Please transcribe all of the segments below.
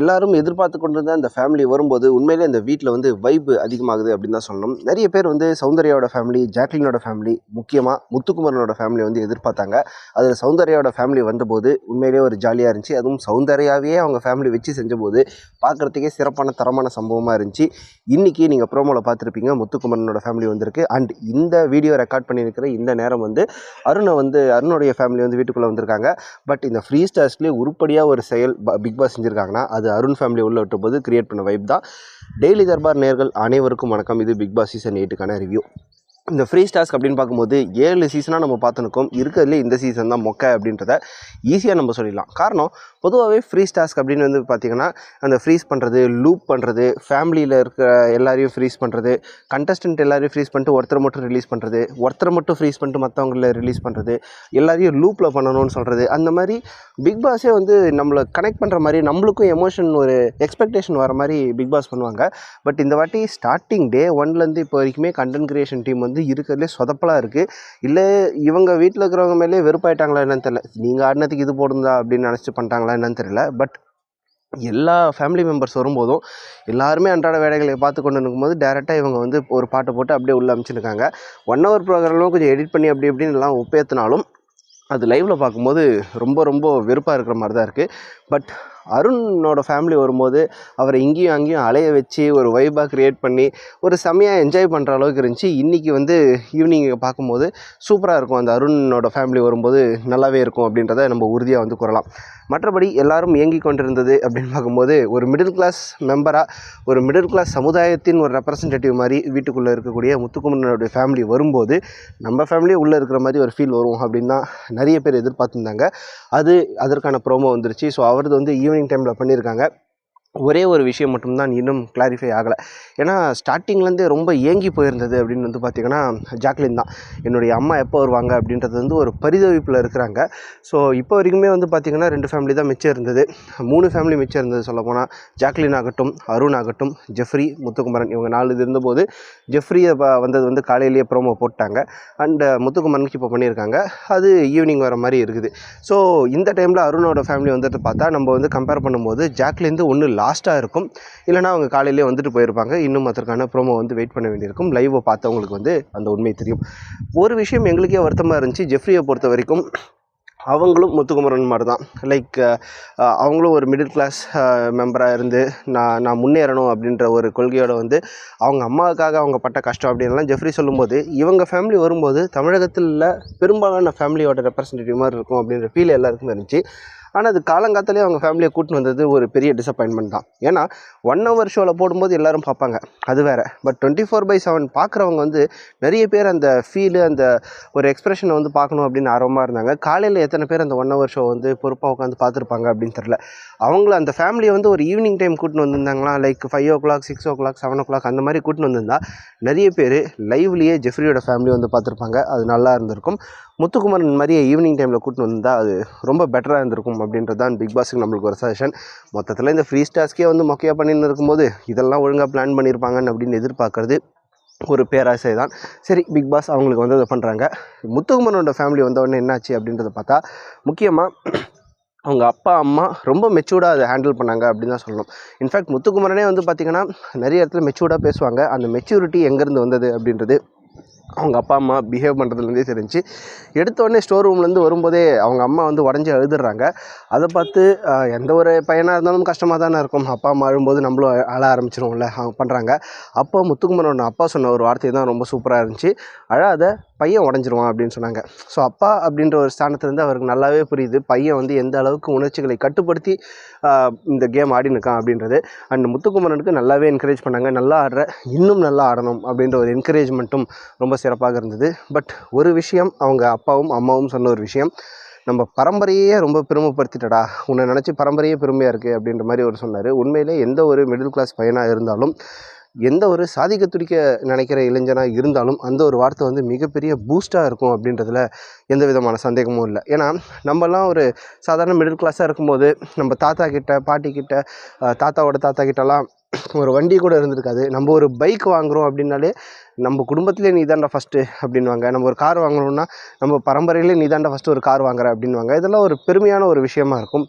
எல்லாரும் எதிர்பார்த்து கொண்டிருந்த அந்த ஃபேமிலி வரும்போது உண்மையிலே அந்த வீட்டில் வந்து வைப் அதிகமாகுது அப்படின்னு தான் சொல்லணும். நிறைய பேர் வந்து சௌந்தர்யாவோட ஃபேமிலி ஜாக்லினோட ஃபேமிலி முக்கியமாக முத்துக்குமரனோட ஃபேமிலி வந்து எதிர்பார்த்தாங்க. அதில் சௌந்தர்யாவோட ஃபேமிலி வந்தபோது உண்மையிலேயே ஒரு ஜாலியாக இருந்துச்சு. அதுவும் சௌந்தர்யாவே அவங்க ஃபேமிலி வச்சு செஞ்சபோது பார்க்குறதுக்கே சிறப்பான தரமான சம்பவமாக இருந்துச்சு. இன்றைக்கி நீங்கள் ப்ரோமோவில் பார்த்துருப்பீங்க முத்துக்குமரனோட ஃபேமிலி வந்திருக்கு. அண்ட் இந்த வீடியோ ரெக்கார்ட் பண்ணியிருக்கிற இந்த நேரம் வந்து அருணை வந்து அருணுடைய ஃபேமிலி வந்து வீட்டுக்குள்ளே வந்திருக்காங்க. பட் இந்த ஃப்ரீ ஸ்டார்ஸ்லேயே உருப்படியாக ஒரு செயல் பிக் பாஸ் செஞ்சுருக்காங்கன்னா அது அருண் ஃபேமிலி உள்ள விட்டபோது கிரியேட் பண்ண வைப் தான். டெய்லி தர்பார் நேர்கள் அனைவருக்கும் வணக்கம். இது பிக் பாஸ் சீசன் எயிட்டுக்கான ரிவ்யூ இந்த ஃப்ரீ ஸ்டாஸ்க் அப்படின்னு பார்க்கும்போது ஏழு சீசனாக நம்ம பார்த்துருக்கோம். இருக்கிறதுலே இந்த சீசன் தான் மொக்கை அப்படின்றத ஈஸியாக நம்ம சொல்லிடலாம். காரணம் பொதுவாகவே ஃப்ரீ ஸ்டாஸ்க் அப்படின்னு வந்து பார்த்திங்கன்னா அந்த ஃப்ரீஸ் பண்ணுறது லூப் பண்ணுறது ஃபேமிலியில் இருக்கிற எல்லாரையும் ஃப்ரீஸ் பண்ணுறது கண்டஸ்டன்ட் எல்லாரையும் ஃப்ரீஸ் பண்ணிட்டு ஒருத்தரை மட்டும் ரிலீஸ் பண்ணுறது ஒருத்தரை மட்டும் ஃப்ரீஸ் பண்ணிட்டு மற்றவங்கள ரிலீஸ் பண்ணுறது எல்லாரையும் லூப்பில் பண்ணணும்னு சொல்கிறது அந்த மாதிரி பிக் பாஸே வந்து நம்மளை கனெக்ட் பண்ணுற மாதிரி நம்மளுக்கும் எமோஷன் ஒரு எக்ஸ்பெக்டேஷன் வர மாதிரி பிக் பாஸ் பண்ணுவாங்க. பட் இந்த வாட்டி ஸ்டார்டிங் டே ஒன்லேருந்து இப்போ வரைக்குமே கண்டென்ட் கிரியேஷன் டீம் வந்து வந்து இருக்கிறதுலே சொதப்பலாக இருக்குது இல்லை இவங்க வீட்டில் இருக்கிறவங்க மேலே வெறுப்பாயிட்டாங்களா என்னன்னு தெரியல. நீங்கள் ஆடினத்துக்கு இது போடுந்தா அப்படின்னு நினச்சிட்டு பண்ணிட்டாங்களா என்னன்னு தெரியல. பட் எல்லா ஃபேமிலி மெம்பர்ஸ் வரும்போதும் எல்லாருமே அன்றாட வேலைகளை பார்த்து கொண்டு இருக்கும்போது டேரெக்டாக இவங்க வந்து ஒரு பாட்டை போட்டு அப்படியே உள்ளே அமைச்சிருக்காங்க. ஒன் ஹவர் ப்ரோக்ராம்லாம் கொஞ்சம் எடிட் பண்ணி அப்படி இப்படின்னு எல்லாம் ஒப்பேற்றினாலும் அது லைவில் பார்க்கும்போது ரொம்ப ரொம்ப வெறுப்பாக இருக்கிற மாதிரி தான் இருக்குது பட் அருணோட ஃபேமிலி வரும்போது அவரை இங்கேயும் அங்கேயும் அலைய வச்சு ஒரு வைபாக க்ரியேட் பண்ணி ஒரு செம்மையாக என்ஜாய் பண்ணுற அளவுக்கு இருந்துச்சு. இன்றைக்கி வந்து ஈவினிங் பார்க்கும்போது சூப்பராக இருக்கும். அந்த அருணோட ஃபேமிலி வரும்போது நல்லாவே இருக்கும் அப்படின்றத நம்ம உறுதியாக வந்து கூறலாம். மற்றபடி எல்லாரும் இயங்கி கொண்டிருந்தது அப்படின்னு பார்க்கும்போது ஒரு மிடில் கிளாஸ் மெம்பராக ஒரு மிடில் கிளாஸ் சமுதாயத்தின் ஒரு ரெப்ரசன்டேட்டிவ் மாதிரி வீட்டுக்குள்ளே இருக்கக்கூடிய முத்துக்குமரனுடைய ஃபேமிலி வரும்போது நம்ம ஃபேமிலியே உள்ளே இருக்கிற மாதிரி ஒரு ஃபீல் வரும் அப்படின்னு தான் நிறைய பேர் எதிர்பார்த்துருந்தாங்க. அது அதற்கான ப்ரோமோ வந்துருச்சு. ஸோ அவரது வந்து ஈவினிங் டைமில் பண்ணியிருக்காங்க. ஒரே ஒரு விஷயம் மட்டும்தான் இன்னும் கிளாரிஃபை ஆகலை. ஏன்னா ஸ்டார்டிங்லேருந்தே ரொம்ப ஏங்கி போயிருந்தது அப்படின்னு வந்து பார்த்திங்கன்னா ஜாக்லின் தான். என்னுடைய அம்மா எப்போ வருவாங்க அப்படின்றது வந்து ஒரு பரிதவிப்பில் இருக்கிறாங்க. ஸோ இப்போ வரைக்குமே வந்து பார்த்திங்கன்னா ரெண்டு ஃபேமிலி தான் மிச்சம் இருந்தது. மூணு ஃபேமிலி மிச்சம் இருந்தது சொல்லப்போனால் ஜாக்லின் ஆகட்டும் அருண் ஆகட்டும் ஜெஃப்ரி முத்துக்குமரன் இவங்க நாலு இது இருந்தபோது ஜெஃப்ரியை வந்தது வந்து காலையிலேயே ப்ரோமோ போட்டாங்க. அண்ட் முத்துக்குமரனுக்கு இப்போ பண்ணியிருக்காங்க அது ஈவினிங் வர மாதிரி இருக்குது. ஸோ இந்த டைமில் அருணோட ஃபேமிலி வந்துட்டு பார்த்தா நம்ம வந்து கம்பேர் பண்ணும்போது ஜாக்லேருந்து இல்லை. லாஸ்ட்டாக இருக்கும். இல்லைனா அவங்க காலையிலே வந்துட்டு போயிருப்பாங்க. இன்னும் அதற்கான ப்ரோமோ வந்து வெயிட் பண்ண வேண்டியிருக்கும். லைவை பார்த்தவங்களுக்கு வந்து அந்த உண்மை தெரியும். ஒரு விஷயம் எங்களுக்கே வருத்தமாக இருந்துச்சு. ஜெஃப்ரியை பொறுத்த வரைக்கும் அவங்களும் முத்துக்குமரன் மாதிரி தான் லைக் அவங்களும் ஒரு மிடில் கிளாஸ் மெம்பராக இருந்து நான் நான் முன்னேறணும் அப்படின்ற ஒரு கொள்கையோட வந்து அவங்க அம்மாவுக்காக அவங்க பட்ட கஷ்டம் அப்படின்லாம் ஜெஃப்ரி சொல்லும்போது இவங்க ஃபேமிலி வரும்போது தமிழகத்தில் பெரும்பாலான ஃபேமிலியோட ரெப்ரசன்டேட்டிவ் மாதிரி இருக்கும் அப்படின்ற ஃபீல் எல்லாருக்குமே இருந்துச்சு. ஆனால் அது காலங்காத்தாலே அவங்க ஃபேமிலியை கூட்டின்னு வந்தது ஒரு பெரிய டிசப்பாயின்மெண்ட் தான். ஏன்னா ஒன் ஹவர் ஷோவில் போடும்போது எல்லாரும் பார்ப்பாங்க. அது வேறு. But twenty four by seven பார்க்குறவங்க வந்து நிறைய பேர் அந்த ஃபீலு அந்த ஒரு எக்ஸ்பிரஷனை வந்து பார்க்கணும் அப்படின்னு ஆர்வமாக இருந்தாங்க. காலையில் எத்தனை பேர் அந்த ஒன் ஹவர் ஷோ வந்து பொறுப்பாக உட்காந்து பார்த்துருப்பாங்க அப்படின்னு தெரில அவங்கள அந்த ஃபேமிலியை வந்து ஒரு ஈவினிங் டைம் கூட்டின்னு வந்திருந்தாங்களா? Like five o'clock six o'clock seven o'clock அந்த மாதிரி கூட்டின்னு வந்திருந்தா நிறைய பேர் லைவ்லேயே ஜெஃப்ரியோட ஃபேமிலி வந்து பார்த்துருப்பாங்க. அது நல்லா இருந்திருக்கும். முத்துக்குமரன் மாதிரியே ஈவினிங் டைமில் கூட்டின்னு வந்தால் அது ரொம்ப பெட்டராக இருந்திருக்கும் அப்படின்றது தான் பிக் பாஸுக்கு நம்மளுக்கு ஒரு சஜஷன் மொத்தத்தில் இந்த ஃப்ரீ ஸ்டாஸ்க்கே வந்து மொக்கையாக பண்ணின்னு இருக்கும்போது இதெல்லாம் ஒழுங்காக பிளான் பண்ணியிருப்பாங்கன்னு அப்படின்னு எதிர்பார்க்கறது ஒரு பேராசை தான் சரி பிக் பாஸ் அவங்களுக்கு வந்து அதை பண்ணுறாங்க முத்துக்குமரனோட ஃபேமிலி வந்தவொடனே என்னாச்சு அப்படின்றத பார்த்தா முக்கியமாக அவங்க அப்பா அம்மா ரொம்ப மெச்சூர்டாக அதை ஹேண்டில் பண்ணாங்க அப்படின்னு தான் சொல்லணும். இன்ஃபேக்ட் முத்துக்குமரனே வந்து பார்த்திங்கன்னா நிறைய இடத்துல மெச்சூர்டாக பேசுவாங்க. அந்த மெச்சூரிட்டி எங்கேருந்து வந்தது அப்படின்றது அவங்க அப்பா அம்மா பிஹேவ் பண்ணுறதுலேருந்தே தெரிஞ்சு எடுத்தோடனே ஸ்டோர் ரூம்லேருந்து வரும்போதே அவங்க அம்மா வந்து உடஞ்சி அழுதுடுறாங்க. அதை பார்த்து எந்த ஒரு பையனாக இருந்தாலும் கஷ்டமாக தானே இருக்கும். அப்பா அம்மா அழும்போது நம்மளும் அழ- ஆரம்பிச்சிருவோம்ல அவங்க பண்ணுறாங்க அப்போ முத்துக்குமரனோட அப்பா சொன்ன ஒரு வார்த்தை தான் ரொம்ப சூப்பராக இருந்துச்சு. அழாத பையன் உடஞ்சிருவான் அப்படின்னு சொன்னாங்க. ஸோ அப்பா அப்படின்ற ஒரு ஸ்தானத்துலேருந்து அவருக்கு நல்லாவே புரியுது. பையன் வந்து எந்த அளவுக்கு உணர்ச்சிகளை கட்டுப்படுத்தி இந்த கேம் ஆடின்னு இருக்கான் அப்படின்றது. அண்ட் முத்துக்குமரனுக்கு நல்லாவே என்கரேஜ் பண்ணாங்க. நல்லா ஆடுற இன்னும் நல்லா ஆடணும் அப்படின்ற ஒரு என்கரேஜ்மெண்ட்டும் ரொம்ப சிறப்பாக இருந்தது. பட் ஒரு விஷயம் அவங்க அப்பாவும் அம்மாவும் சொன்ன ஒரு விஷயம். நம்ம பரம்பரையே ரொம்ப பெருமைப்படுத்திட்டடா. உன்னை நினச்சி பரம்பரையே பெருமையாக இருக்குது அப்படின்ற மாதிரி அவர் சொன்னார். உண்மையிலே எந்த ஒரு மிடில் கிளாஸ் பையனாக இருந்தாலும் எந்த ஒரு சாதிக்க துடிக்க நினைக்கிற இளைஞனாக இருந்தாலும் அந்த ஒரு வார்த்தை வந்து மிகப்பெரிய பூஸ்ட்டாக இருக்கும் அப்படின்றதுல எந்த விதமான சந்தேகமும் இல்லை. ஏன்னா நம்மலாம் ஒரு சாதாரண மிடில் கிளாஸாக இருக்கும்போது நம்ம தாத்தா கிட்ட பாட்டி கிட்ட தாத்தாவோட தாத்தா கிட்டலாம் ஒரு வண்டி கூட இருந்திருக்காது. நம்ம ஒரு பைக் வாங்குகிறோம் அப்படின்னாலே நம்ம குடும்பத்திலே நீ தாண்டா ஃபஸ்ட்டு அப்படின்வாங்க நம்ம ஒரு கார் வாங்கணும்னா நம்ம பரம்பரையிலே நீ தாண்டா ஃபஸ்ட்டு ஒரு கார் வாங்குற அப்படின்வாங்க இதெல்லாம் ஒரு பெருமையான ஒரு விஷயமா இருக்கும்.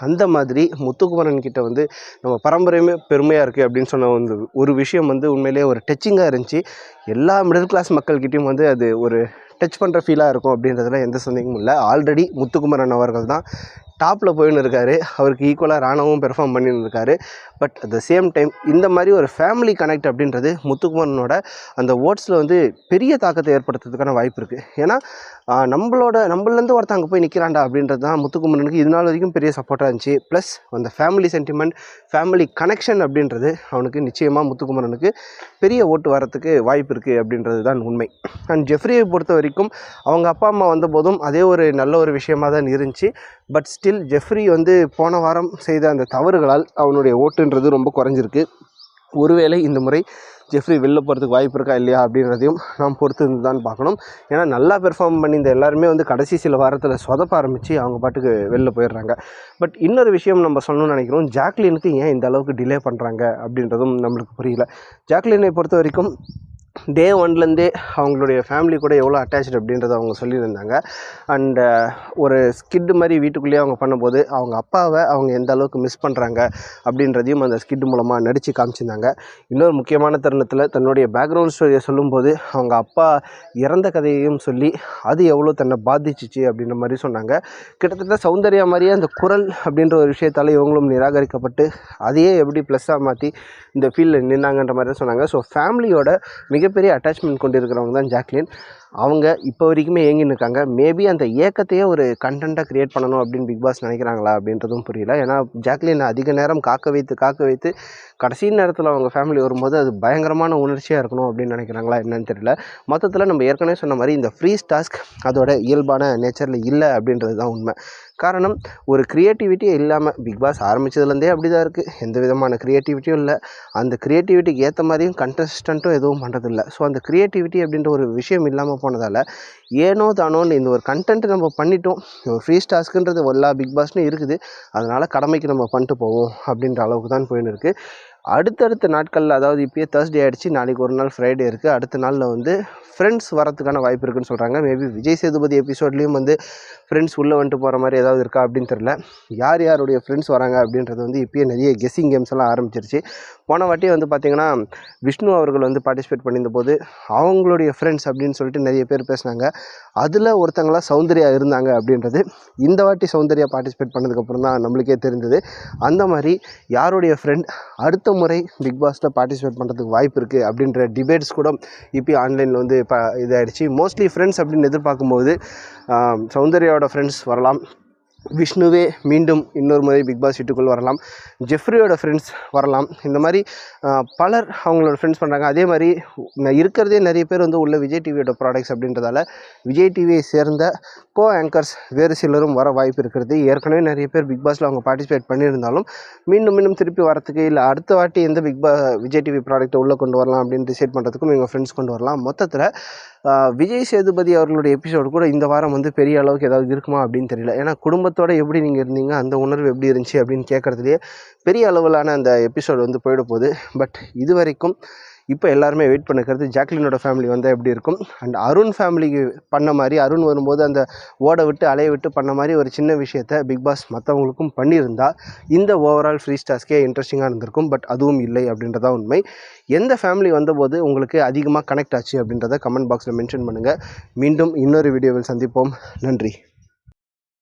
அந்த மாதிரி முத்துக்குமரன் கிட்ட வந்து நம்ம பரம்பரையுமே பெருமையாக இருக்குது அப்படின்னு சொன்ன வந்து ஒரு விஷயம் வந்து உண்மையிலேயே ஒரு டச்சிங்காக இருந்துச்சு. எல்லா மிடில் கிளாஸ் மக்கள்கிட்டையும் வந்து அது ஒரு டச் பண்ணுற ஃபீலாக இருக்கும் அப்படின்றதுல எந்த சந்தேகமும் இல்லை. ஆல்ரெடி முத்துக்குமரன் அவர்கள் தான் டாப்பில் போயின்னு இருக்காரு அவருக்கு ஈக்குவலாக ராணவும் பெர்ஃபார்ம் பண்ணின்னு இருக்காரு but at the same time இந்த மாதிரி ஒரு ஃபேமிலி கனெக்ட் அப்படின்றது முத்துக்குமரனோட அந்த ஓட்ஸில் வந்து பெரிய தாக்கத்தை ஏற்படுத்துறதுக்கான வாய்ப்பு இருக்குது ஏன்னா நம்மளோட நம்மளேருந்து ஒருத்தன் அங்கே போய் நிற்கிறாண்டா அப்படின்றது தான் முத்துக்குமரனுக்கு இது நாள் வரைக்கும் பெரிய சப்போர்ட்டாக இருந்துச்சு. ப்ளஸ் அந்த ஃபேமிலி சென்டிமெண்ட் ஃபேமிலி கனெக்ஷன் அப்படின்றது அவனுக்கு நிச்சயமாக முத்துக்குமரனுக்கு பெரிய ஓட்டு வரத்துக்கு வாய்ப்பு இருக்குது அப்படின்றது தான் உண்மை. அண்ட் ஜெஃப்ரியை பொறுத்த வரைக்கும் அவங்க அப்பா அம்மா வந்தபோதும் அதே ஒரு நல்ல ஒரு விஷயமாக தான் இருந்துச்சு. பட் ஸ்டில் ஜெஃப்ரி வந்து போன வாரம் செய்த அந்த தவறுகளால் அவனுடைய ஓட்டுன்றது ரொம்ப குறைஞ்சிருக்கு. ஒருவேளை இந்த முறை ஜெஃப்ரி வெளில போகிறதுக்கு வாய்ப்பு இருக்கா இல்லையா அப்படின்றதையும் நாம் பொறுத்து இருந்து தான் பார்க்கணும். ஏன்னா நல்லா பெர்ஃபார்ம் பண்ணி இந்த எல்லாருமே வந்து கடைசி சில வாரத்தில் சொதப்ப ஆரம்பித்து அவங்க பாட்டுக்கு வெளில போயிடுறாங்க. பட் இன்னொரு விஷயம் நம்ம சொல்லணும்னு நினைக்கிறோம். ஜாக்லினுக்கு ஏன் இந்த அளவுக்கு டிலே பண்ணுறாங்க அப்படின்றதும் நம்மளுக்கு புரியல. ஜாக்லினை பொறுத்த வரைக்கும் டே ஒன்லேருந்தே அவங்களுடைய ஃபேமிலி கூட எவ்வளோ அட்டாச்சு அப்படின்றத அவங்க சொல்லியிருந்தாங்க. அண்ட் uh, ஒரு ஸ்கிட்டு மாதிரி வீட்டுக்குள்ளேயே அவங்க பண்ணும்போது அவங்க அப்பாவை அவங்க எந்த அளவுக்கு மிஸ் பண்ணுறாங்க அப்படின்றதையும் அந்த ஸ்கிட் மூலமாக நடித்து காமிச்சிருந்தாங்க. இன்னொரு முக்கியமான தருணத்தில் தன்னுடைய பேக்ரவுண்ட் ஸ்டோரியை சொல்லும்போது அவங்க அப்பா இறந்த கதையையும் சொல்லி அது எவ்வளோ தன்னை பாதிச்சிச்சு அப்படின்ற மாதிரி சொன்னாங்க. கிட்டத்தட்ட சௌந்தர்யா மாதிரியே அந்த குரல் அப்படின்ற ஒரு விஷயத்தால் இவங்களும் நிராகரிக்கப்பட்டு அதையே எப்படி ப்ளஸ்ஸாக மாற்றி இந்த ஃபீல்டில் நின்னாங்கன்ற மாதிரி தான் சொன்னாங்க ஸோ ஃபேமிலியோட மிகப்பெரிய அட்டாச்மெண்ட் கொண்டிருக்கிறவங்க தான் ஜாக்லின். அவங்க இப்போ வரைக்குமே ஏங்கின்னு இருக்காங்க. மேபி அந்த ஏக்கத்தையே ஒரு கண்டென்ட்டாக க்ரியேட் பண்ணணும் அப்படின்னு பிக் பாஸ் நினைக்கிறாங்களா அப்படின்றதும் புரியல. ஏன்னா ஜாக்லின் அதிக நேரம் காக்க வைத்து காக்க வைத்து கடைசி நேரத்தில் அவங்க ஃபேமிலி வரும்போது அது பயங்கரமான உணர்ச்சியாக இருக்கணும் அப்படின்னு நினைக்கிறாங்களா என்னன்னு தெரியல. மொத்தத்தில் நம்ம ஏற்கனவே சொன்ன மாதிரி இந்த ஃப்ரீஸ் டாஸ்க் அதோட இயல்பான நேச்சரில் இல்லை அப்படின்றது தான் உண்மை. காரணம் ஒரு க்ரியேட்டிவிட்டியே இல்லாமல் பிக் பாஸ் ஆரம்பித்ததுலேருந்தே அப்படி தான் இருக்குது எந்த விதமான க்ரியேட்டிவிட்டியும் இல்லை. அந்த க்ரியேட்டிவிட்டிக்கு ஏற்ற மாதிரியும் கண்டஸ்டண்ட்டும் எதுவும் பண்ணுறதில்ல ஸோ அந்த க்ரியேட்டிவிட்டி அப்படின்ற ஒரு விஷயம் இல்லாமல் போனதால் ஏனோ தானோன்னு இந்த ஒரு கண்டென்ட் நம்ம பண்ணிட்டோம். ஃப்ரீ டாஸ்க்குன்றது எல்லா பிக் பாஸ்னு இருக்குது. அதனால் கடமைக்கு நம்ம பண்ணிட்டு போவோம் அப்படின்ற அளவுக்கு தான் போயின்னு இருக்குது அடுத்தடுத்த நாட்களில் அதாவது இப்போயே தேர்ஸ்டே ஆகிடுச்சு நாளைக்கு ஒரு நாள் ஃப்ரைடே இருக்குது அடுத்த நாளில் வந்து ஃப்ரெண்ட்ஸ் வரதுக்கான வாய்ப்பு இருக்குன்னு சொல்கிறாங்க மேபி விஜய் சேதுபதி எபிசோட்லேயும் வந்து ஃப்ரெண்ட்ஸ் உள்ளே வந்துட்டு போகிற மாதிரி ஏதாவது இருக்கா அப்படின்னு தெரில யார் யாருடைய ஃப்ரெண்ட்ஸ் வராங்க அப்படின்றது வந்து இப்போயே நிறைய கெஸ்ஸிங் கேம்ஸ் எல்லாம் ஆரம்பிச்சிருச்சு. போன வாட்டி வந்து பார்த்திங்கன்னா விஷ்ணு அவர்கள் வந்து பார்ட்டிசிபேட் பண்ணியிருந்த போது அவங்களுடைய ஃப்ரெண்ட்ஸ் அப்படின்னு சொல்லிட்டு நிறைய பேர் பேசினாங்க. அதில் ஒருத்தங்களாம் சௌந்தர்யா இருந்தாங்க அப்படின்றது. இந்த வாட்டி சௌந்தர்யா பார்ட்டிசிபேட் பண்ணதுக்கப்புறம் தான் நம்மளுக்கே தெரிஞ்சது அந்த மாதிரி யாருடைய ஃப்ரெண்ட் அடுத்த முறை பிக் பாஸில் பார்ட்டிசிபேட் பண்ணுறதுக்கு வாய்ப்பு இருக்குது அப்படின்ற டிபேட்ஸ் கூட இப்போ ஆன்லைனில் வந்து இப்போ இதாகிடுச்சு மோஸ்ட்லி ஃப்ரெண்ட்ஸ் அப்படின்னு எதிர்பார்க்கும்போது சௌந்தர்யாவோட ஃப்ரெண்ட்ஸ் வரலாம். விஷ்ணுவே மீண்டும் இன்னொரு முறை பிக் பாஸ் வீட்டுக்குள் வரலாம். ஜெஃப்ரியோட ஃப்ரெண்ட்ஸ் வரலாம். இந்த மாதிரி பலர் அவங்களோட ஃப்ரெண்ட்ஸ் பண்ணுறாங்க அதே மாதிரி இருக்கிறதே நிறைய பேர் வந்து உள்ள விஜய் டிவியோட ப்ராடக்ட்ஸ் அப்படின்றதால விஜய் டிவியை சேர்ந்த கோ ஆங்கர்ஸ் வேறு சிலரும் வர வாய்ப்பு இருக்கிறது. ஏற்கனவே நிறைய பேர் பிக் பாஸில் அவங்க பார்ட்டிசிபேட் பண்ணியிருந்தாலும் மீண்டும் மீண்டும் திருப்பி வரத்துக்கு இல்லை. அடுத்த வாட்டி எந்த பிக் பா விஜய் டிவி ப்ராடக்ட்டை உள்ளே கொண்டு வரலாம் அப்படின்னு டிசைட் பண்ணுறதுக்கும் எங்கள் ஃப்ரெண்ட்ஸ் கொண்டு வரலாம். மொத்தத்தில் விஜய் சேதுபதி அவர்களுடைய எபிசோடு கூட இந்த வாரம் வந்து பெரிய அளவுக்கு ஏதாவது இருக்குமா அப்படின்னு தெரியல. ஏன்னா குடும்பத்தோட எப்படி நீங்கள் இருந்தீங்க அந்த உணர்வு எப்படி இருந்துச்சு அப்படின்னு கேட்குறதுலேயே பெரிய அளவிலான அந்த எபிசோடு வந்து போயிட போகுது. பட் இது வரைக்கும் இப்போ எல்லாருமே வெயிட் பண்ணிக்கிறது ஜாக்லினோட ஃபேமிலி வந்தால் எப்படி இருக்கும்? அண்ட் அருண் ஃபேமிலிக்கு பண்ண மாதிரி அருண் வரும்போது அந்த ஓட விட்டு அலைய விட்டு பண்ண மாதிரி ஒரு சின்ன விஷயத்தை பிக் பாஸ் மற்றவங்களுக்கும் பண்ணியிருந்தா இந்த ஓவரால் ஃப்ரீ ஸ்டாஸ்க்கே இன்ட்ரெஸ்டிங்காக இருந்திருக்கும். பட் அதுவும் இல்லை அப்படின்றதான் உண்மை. எந்த ஃபேமிலி வந்தபோது உங்களுக்கு அதிகமாக கனெக்ட் ஆச்சு அப்படின்றத கமெண்ட் பாக்ஸில் மென்ஷன் பண்ணுங்கள் மீண்டும் இன்னொரு வீடியோவில் சந்திப்போம். நன்றி.